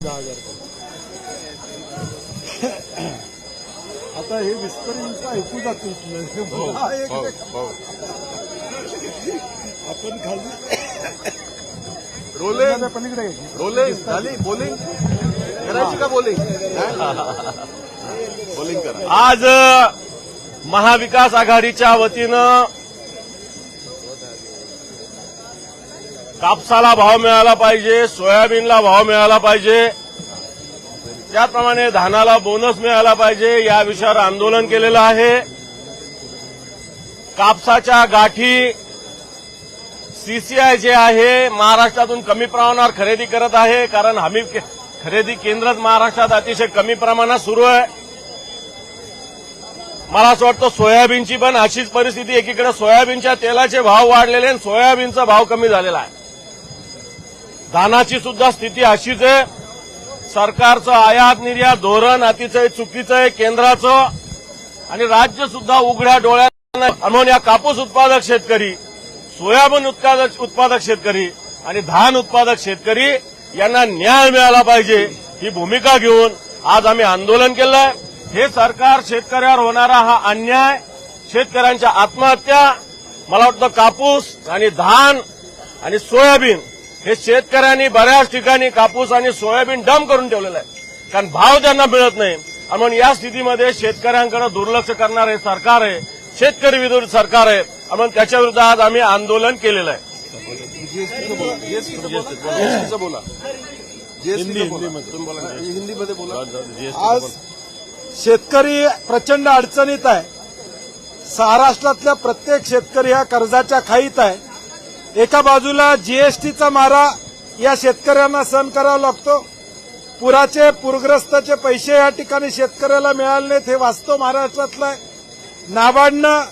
दहा हजार आता हे विस्तारित ऐकू जाते हा आपण खाली रोलिंग एखाद्या पलीकडे घे. रोलिंग झाली बोलिंग करायची का बोलिंग बोलिंग करा. आज महाविकास आघाडीच्या वतीनं कापसाला भाव मिळाला पाहिजे सोयाबीनला भाव मिळाला पाहिजे. त्याप्रमाणे धानाला बोनस मिळाला पाहिजे या विषयावर आंदोलन केलेलं आहे. कापसाच्या गाठी सीसीआय जे आहे महाराष्ट्रातून कमी प्रमाणावर खरेदी करत आहे कारण हमी के- खरेदी केंद्रच महाराष्ट्रात अतिशय कमी प्रमाणात सुरू आहे. मला असं वाटतं सोयाबीनची पण अशीच परिस्थिती एकीकडे सोयाबीनच्या तेलाचे भाव वाढलेले आणि सोयाबीनचा भाव कमी झालेला आहे. धानाची सुद्धा स्थिती अशीच आहे. सरकारचं आयात निर्यात धोरण अतिशय चुकीचं आहे केंद्राचं. आणि राज्य सुद्धा उघड्या डोळ्यानं म्हणून या कापूस उत्पादक शेतकरी सोयाबीन उत्पादक उत्पादक शेतकरी आणि धान उत्पादक शेतकरी यांना न्याय मिळाला पाहिजे ही भूमिका घेऊन आज आम्ही आंदोलन केलंय. हे सरकार शेतकऱ्यावर होणारा हा अन्याय शेतकऱ्यांच्या आत्महत्या मला वाटतं कापूस आणि धान आणि सोयाबीन हे शेतकऱ्यांनी बऱ्याच ठिकाणी कापूस आणि सोयाबीन डम करून ठेवलेलं आहे. कारण भाव त्यांना मिळत नाही. आणि म्हणून या स्थितीमध्ये शेतकऱ्यांकडे दुर्लक्ष करणारे सरकार आहे. शेतकरी विरोधी सरकार आहे. आणि म्हणून त्याच्या विरुद्ध आज आम्ही आंदोलन केलेलं आहे. बोला हिंदीमध्ये हिंदीमध्ये बोला. आज शेतकरी प्रचंड अडचणीत आहे. महाराष्ट्रातल्या प्रत्येक शेतकरी हा कर्जाच्या खाईत आहे. एका बाजूला जीएसटीचा मारा या शेतकऱ्यांना सहन करावा लागतो. पुराचे पूरग्रस्ताचे पैसे या ठिकाणी शेतकऱ्याला मिळाले नाहीत हे वास्तव महाराष्ट्रातलं आहे. नाबार्डनं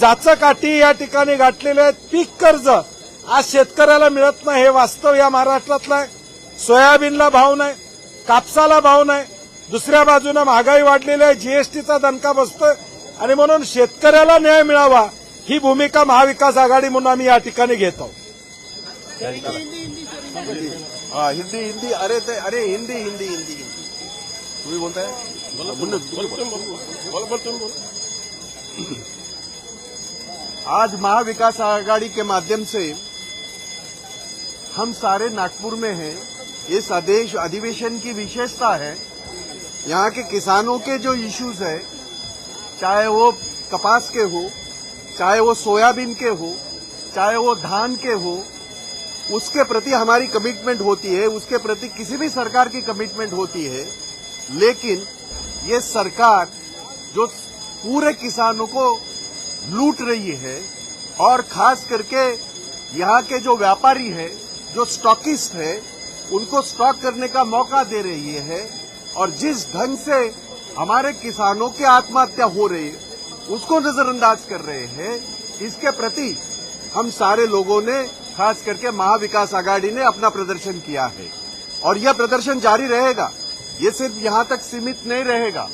जाचं काठी या ठिकाणी गाठलेले आहेत. पीक कर्ज आज शेतकऱ्याला मिळत नाही हे वास्तव या महाराष्ट्रातलं आहे. सोयाबीनला भाव नाही कापसाला भाव नाही. दुसऱ्या बाजूनं महागाई वाढलेली आहे. जीएसटीचा दणका बसतोय. आणि म्हणून शेतकऱ्याला न्याय मिळावा ही भूमिका महाविकास आघाडी म्हणून आम्ही या ठिकाणी घेत हा, हिंदी हिंदी. अरे, ते, अरे, हिंदी हिंदी हिंदी हिंदी. तुम्ही बोलताय? आज महाविकास आघाड़ी के माध्यम से हम सारे नागपुर में हैं। इस आदेश, अधिवेशन की विशेषता है। यहाँ के किसानों के जो इश्यूज़ है, चाहे वो कपास के हो चाहे वो सोयाबीन के हो, चाहे वो धान के हो, उसके प्रति हमारी कमिटमेंट होती है, उसके प्रति किसी भी सरकार की कमिटमेंट होती है, लेकिन ये सरकार जो पूरे किसानों को लूट रही है और खास करके यहाँ के जो व्यापारी है, जो स्टॉकिस्ट है, उनको स्टॉक करने का मौका दे रही है और जिस ढंग से हमारे किसानों की आत्महत्या हो रही है उसको नजरअंदाज कर रहे हैं। इसके प्रति हम सारे लोगों ने, खास करके महाविकास आघाड़ी ने अपना प्रदर्शन किया है। और यह प्रदर्शन जारी रहेगा। ये सिर्फ़ यहाँ तक सीमित नहीं रहेगा।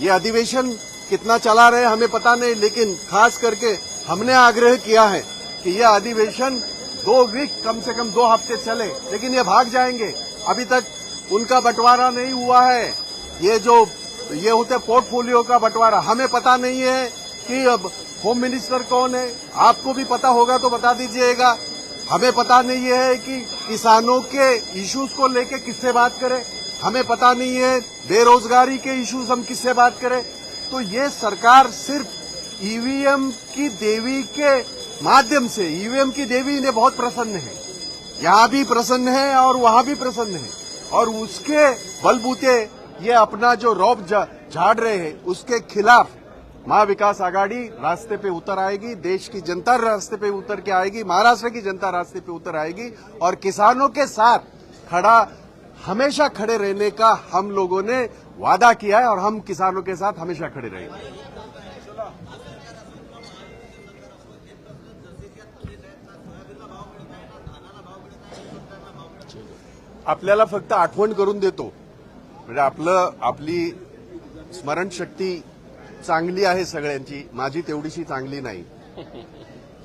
ये अधिवेशन कितना चला रहे हमें पता नहीं, लेकिन खास करके हमने आग्रह किया है कि यह अधिवेशन दो वीक, कम से कम दो हफ़्ते चले, लेकिन ये भाग जाएँगे। अभी तक उनका बंटवारा नहीं हुआ है। ये जो ये होते पोर्टफोलियो का बंटवारा। हमें पता नहीं है कि अब होम मिनिस्टर कौन है। आपको भी पता होगा तो बता दीजिएगा। हमें पता नहीं है कि किसानों के इश्यूज़ को लेके किससे बात करें। हमें पता नहीं है बेरोजगारी के इश्यूज़ हम किससे बात करें। तो ये सरकार सिर्फ़ ईवीएम की देवी के माध्यम से, ईवीएम की देवी इन्हें बहुत प्रसन्न है। यहाँ भी प्रसन्न है और वहाँ भी प्रसन्न है। और उसके बलबूते ये अपना जो रौब झाड़ रहे हैं, उसके खिलाफ महाविकास आघाड़ी रास्ते पे उतर आएगी, देश की जनता रास्ते पे उतर के आएगी, महाराष्ट्र की जनता रास्ते पे उतर आएगी, और किसानों के साथ खड़ा, हमेशा खड़े रहने का हम लोगों ने वादा किया है, और हम किसानों के साथ हमेशा खड़े रहेंगे। आपल्याला फक्त आठवण करून देतो म्हणजे आपलं आपली स्मरणशक्ती चांगली आहे सगळ्यांची. माझी तेवढीशी चांगली नाही.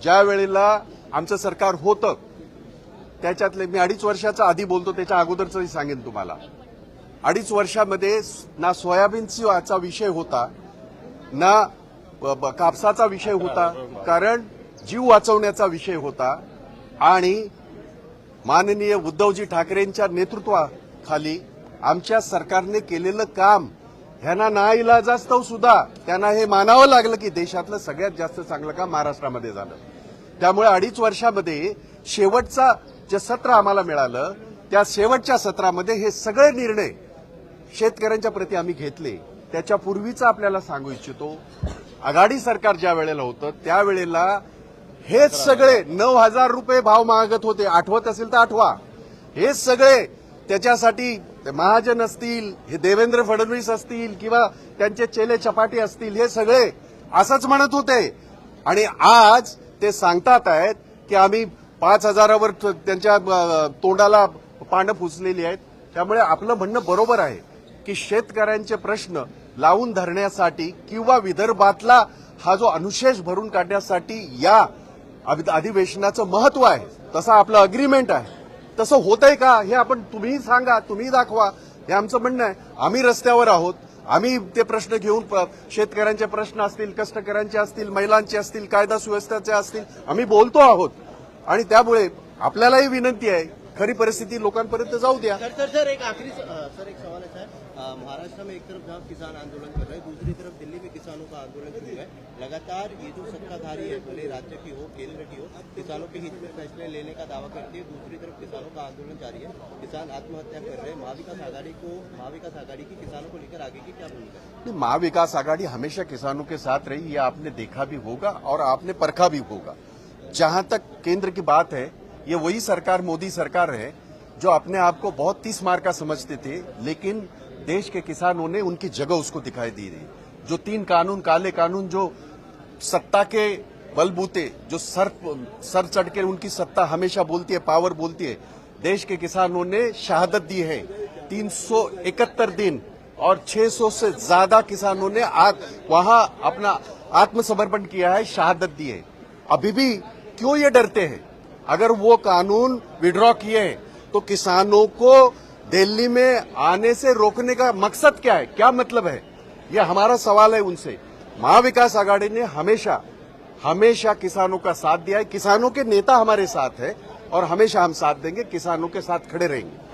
ज्या वेळेला आमचं सरकार होतं त्याच्यातले मी अडीच वर्षाचा आधी बोलतो त्याच्या अगोदरचंही सांगेन तुम्हाला. अडीच वर्षामध्ये ना सोयाबीनचा विषय होता ना कापसाचा विषय होता कारण जीव वाचवण्याचा विषय होता आणि माननीय उद्धवजी ठाकरेंच्या नेतृत्वाखाली आमच्या सरकारने केलेलं काम ह्यांना ना नाईलाजास्तव सुद्धा त्यांना हे मानावं लागलं की देशातलं सगळ्यात जास्त चांगलं काम महाराष्ट्रामध्ये झालं. त्यामुळे अडीच वर्षामध्ये शेवटचा जे सत्र आम्हाला मिळालं त्या शेवटच्या सत्रामध्ये हे सगळे निर्णय शेतकऱ्यांच्या प्रती आम्ही घेतले. त्याच्यापूर्वीचं आपल्याला सांगू इच्छितो आघाडी सरकार ज्या वेळेला होतं त्यावेळेला हेच सगळे नऊ हजार रुपये भाव मागत होते. आठवत असेल तर आठवा. हेच सगळे त्याच्यासाठी ते महाजन असतील हे देवेंद्र फडणवीस असतील किंवा त्यांचे चेले चपाटी असतील हे सगळे असंच म्हणत होते. आणि आज ते सांगतात आहेत की आम्ही पाच हजारावर त्यांच्या तोंडाला पानं फुसलेली आहेत. त्यामुळे आपलं म्हणणं बरोबर आहे की शेतकऱ्यांचे प्रश्न लावून धरण्यासाठी किंवा विदर्भातला हा जो अनुशेष भरून काढण्यासाठी या अधिवेशनाचं महत्त्व आहे. तसं आपलं अग्रीमेंट आहे. तसं होतंय का हे आपण तुम्हीही सांगा तुम्ही दाखवा. हे आमचं म्हणणं आहे. आम्ही रस्त्यावर आहोत. आम्ही ते प्रश्न घेऊन प- शेतकऱ्यांचे प्रश्न असतील कष्टकऱ्यांचे असतील महिलांचे असतील कायदा सुव्यवस्थेचे असतील आम्ही बोलतो आहोत. आणि त्यामुळे आपल्यालाही विनंती आहे खरी परिस्थिती लोकांपर्यंत जाऊ द्या. सर सर एक आखरी सर एक सवाल आहे महाराष्ट्र में एक तरफ़ जहाँ किसान आंदोलन कर रहे हैं, दूसरी तरफ़ दिल्ली में किसानों का आंदोलन शुरू है। लगातार ये जो सत्ताधारी है, भले राज्य की हो, केंद्र की हो, किसानों के हित में फैसले लेने का दावा करती है, दूसरी तरफ़ किसानों का आंदोलन जारी है। किसान आत्महत्या कर रहे हैं। महाविकास आघाड़ी को, महाविकास आघाड़ी की किसानों को लेकर आगे की क्या भूमिका है? महाविकास आघाड़ी हमेशा किसानों के साथ रही, ये आपने देखा भी होगा और आपने परखा भी होगा। जहाँ तक केंद्र की बात है, ये वही सरकार, मोदी सरकार है, जो अपने आप को बहुत तीस मार का समझते थे, लेकिन देश के किसानों ने उनकी जगह उसको दिखाई दी रही। जो तीन कानून, काले कानून, जो सत्ता के बलबूते, जो सर सर चढ़ के उनकी सत्ता हमेशा बोलती है, पावर बोलती है, देश के किसानों ने शहादत दी है। 371 दिन और 600 से ज़्यादा किसानों ने आज वहाँ अपना आत्मसमर्पण किया है, शहादत दी है। अभी भी क्यों ये डरते हैं? अगर वो कानून विड्रॉ किए हैं तो किसानों को दिल्ली में आने से रोकने का मकसद क्या है? क्या मतलब है? यह हमारा सवाल है उनसे। महाविकास आघाड़ी ने हमेशा हमेशा किसानों का साथ दिया है। किसानों के नेता हमारे साथ है और हमेशा हम साथ देंगे। किसानों के साथ खड़े रहेंगे।